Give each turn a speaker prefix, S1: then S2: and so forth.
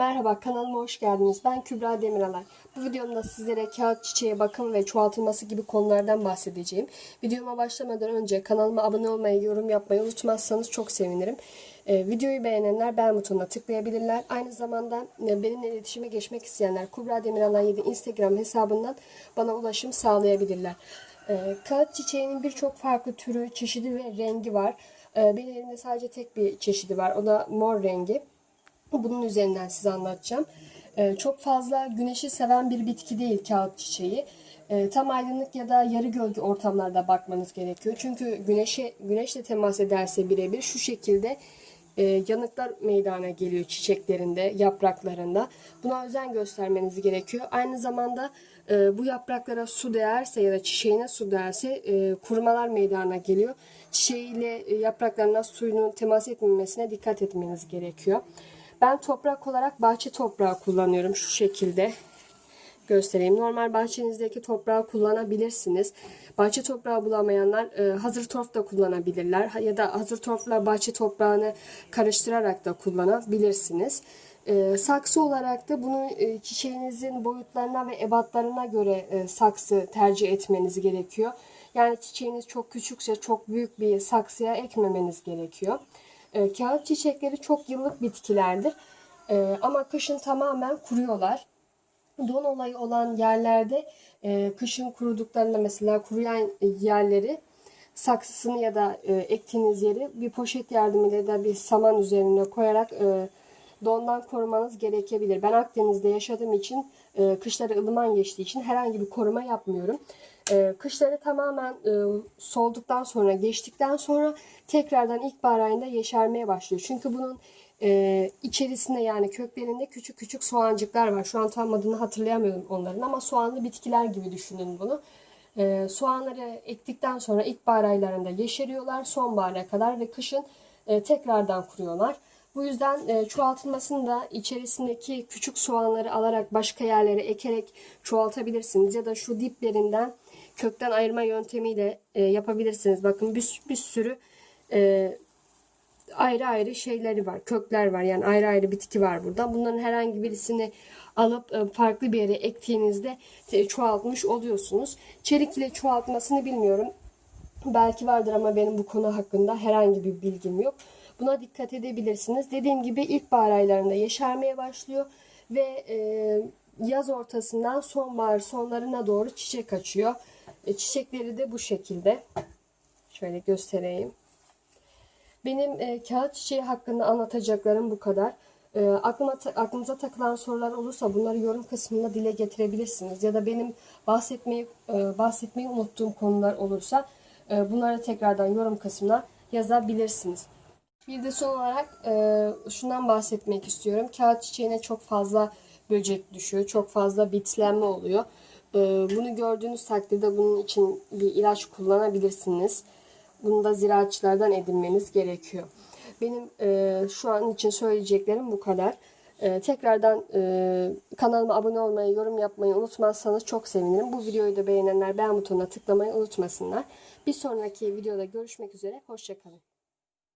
S1: Merhaba kanalıma hoş geldiniz. Ben Kübra Demiralay. Bu videomda sizlere kağıt çiçeğe bakım ve çoğaltılması gibi konulardan bahsedeceğim. Videoma başlamadan önce kanalıma abone olmayı, yorum yapmayı unutmazsanız çok sevinirim. Ee, videoyu beğenenler beğen butonuna tıklayabilirler. Aynı zamanda e, benimle iletişime geçmek isteyenler Kübra Demiralay 7 Instagram hesabından bana ulaşım sağlayabilirler. Ee, kağıt çiçeğinin birçok farklı türü, çeşidi ve rengi var. Ee, benim elimde sadece tek bir çeşidi var. O da mor rengi. Bunun üzerinden size anlatacağım. Ee, çok fazla güneşi seven bir bitki değil kağıt çiçeği. Ee, tam aydınlık ya da yarı gölge ortamlarda bakmanız gerekiyor. Çünkü güneşe güneşle temas ederse birebir şu şekilde e, yanıklar meydana geliyor çiçeklerinde, yapraklarında. Buna özen göstermeniz gerekiyor. Aynı zamanda e, bu yapraklara su değerse ya da çiçeğine su değerse e, kurumalar meydana geliyor. Çiçeğiyle e, yapraklarına suyunun temas etmemesine dikkat etmeniz gerekiyor. Ben toprak olarak bahçe toprağı kullanıyorum şu şekilde göstereyim. Normal bahçenizdeki toprağı kullanabilirsiniz. Bahçe toprağı bulamayanlar e, hazır torf da kullanabilirler. Ya da hazır torfla bahçe toprağını karıştırarak da kullanabilirsiniz. E, saksı olarak da bunu e, çiçeğinizin boyutlarına ve ebatlarına göre e, saksı tercih etmeniz gerekiyor. Yani çiçeğiniz çok küçükse çok büyük bir saksıya ekmemeniz gerekiyor. E, kağıt çiçekleri çok yıllık bitkilerdir. E, ama kışın tamamen kuruyorlar don olayı olan yerlerde e, kışın kuruduklarında mesela kuruyan yerleri saksısını ya da e, ektiğiniz yeri bir poşet yardımıyla ya da bir saman üzerine koyarak e, dondan korumanız gerekebilir. Ben Akdeniz'de yaşadığım için e, kışları ılıman geçtiği için herhangi bir koruma yapmıyorum. E, kışları tamamen e, solduktan sonra geçtikten sonra tekrardan ilkbahar ayında yeşermeye başlıyor. Çünkü bunun e, içerisinde yani köklerinde küçük küçük soğancıklar var. Şu an tam adını hatırlayamıyorum onların ama soğanlı bitkiler gibi düşünün bunu. E, soğanları ektikten sonra ilkbahar aylarında yeşeriyorlar sonbahara kadar ve kışın e, tekrardan kuruyorlar. Bu yüzden e, çoğaltılmasını da içerisindeki küçük soğanları alarak başka yerlere ekerek çoğaltabilirsiniz. Ya da şu diplerinden kökten ayırma yöntemiyle e, yapabilirsiniz. Bakın bir, bir sürü e, ayrı ayrı şeyleri var, kökler var. Yani ayrı ayrı bitki var burada. Bunların herhangi birisini alıp e, farklı bir yere ektiğinizde e, çoğaltmış oluyorsunuz. Çelik ile çoğaltmasını bilmiyorum. Belki vardır ama benim bu konu hakkında herhangi bir bilgim yok. Buna dikkat edebilirsiniz. Dediğim gibi ilkbahar aylarında yeşermeye başlıyor ve e, yaz ortasından sonbahar sonlarına doğru çiçek açıyor. E, çiçekleri de bu şekilde. Şöyle göstereyim. Benim e, kağıt çiçeği hakkında anlatacaklarım bu kadar. E, aklıma ta- aklınıza takılan sorular olursa bunları yorum kısmında dile getirebilirsiniz. Ya da benim bahsetmeyi e, bahsetmeyi unuttuğum konular olursa e, bunları tekrardan yorum kısmına yazabilirsiniz. Bir de son olarak e, şundan bahsetmek istiyorum. Kağıt çiçeğine çok fazla böcek düşüyor. Çok fazla bitlenme oluyor. E, bunu gördüğünüz takdirde bunun için bir ilaç kullanabilirsiniz. Bunu da ziraatçılardan edinmeniz gerekiyor. Benim e, şu an için söyleyeceklerim bu kadar. E, tekrardan e, kanalıma abone olmayı, yorum yapmayı unutmazsanız çok sevinirim. Bu videoyu da beğenenler beğen butonuna tıklamayı unutmasınlar. Bir sonraki videoda görüşmek üzere. Hoşçakalın.